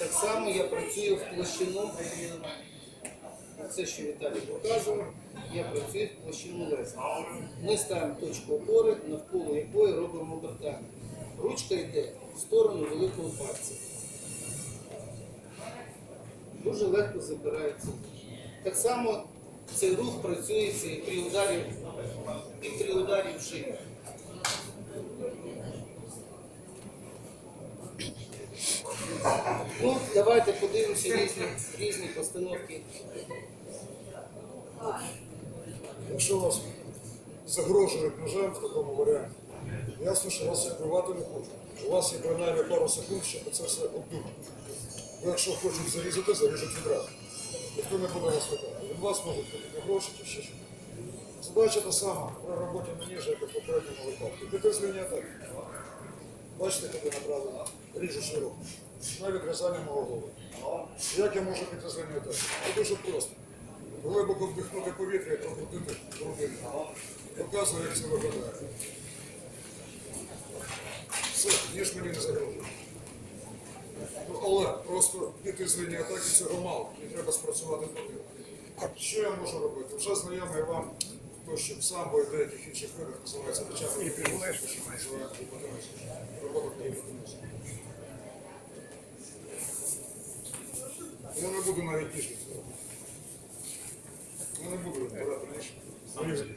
я працюю в площину. Це, що Віталій показував, я працюю в площину леза. Ми ставимо точку опори, навколо якої робимо обертання. Ручка йде в сторону великого пальця. Дуже легко забирається. Так само цей рух працюється і при ударі, і при ударі в шию. Ну, давайте подивимося різні, різні постановки. Якщо вас загрожують ножем в такому варіанті, ясно, що вас вбивати не хочуть. У вас є принаймні пару секунд, щоб це все обдумати. Бо якщо хочуть зарізати, заріжуть відразу. Ніхто не буде вас питати. Від вас можуть хотіти гроші чи ще щось. Задача та сама при роботі на ніжі, як і в попередньому випадку. Лінії атаки. Бачите, куди направлено ріжучий рух. На відрізання мого голови. Як я можу піти з атаки? Це дуже просто. Глибоко вдихнути повітря і прокрутити грудину. Показую, як це виглядає. Все, ніж мені не загрожує. Ну, але просто піти з лінії атаки цього мало. Мені треба спрацювати проти. Що я можу робити? Вже знайомий вам то, що в самбо і деяких інших видах називається печатка. І пігулеш, що називається гіпотенуза. Робота по гіпотенузі. Я не буду навіть ніж відкривати. Я не буду брати ніж.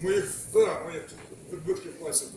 Моїх, так, моїх відбитків пальців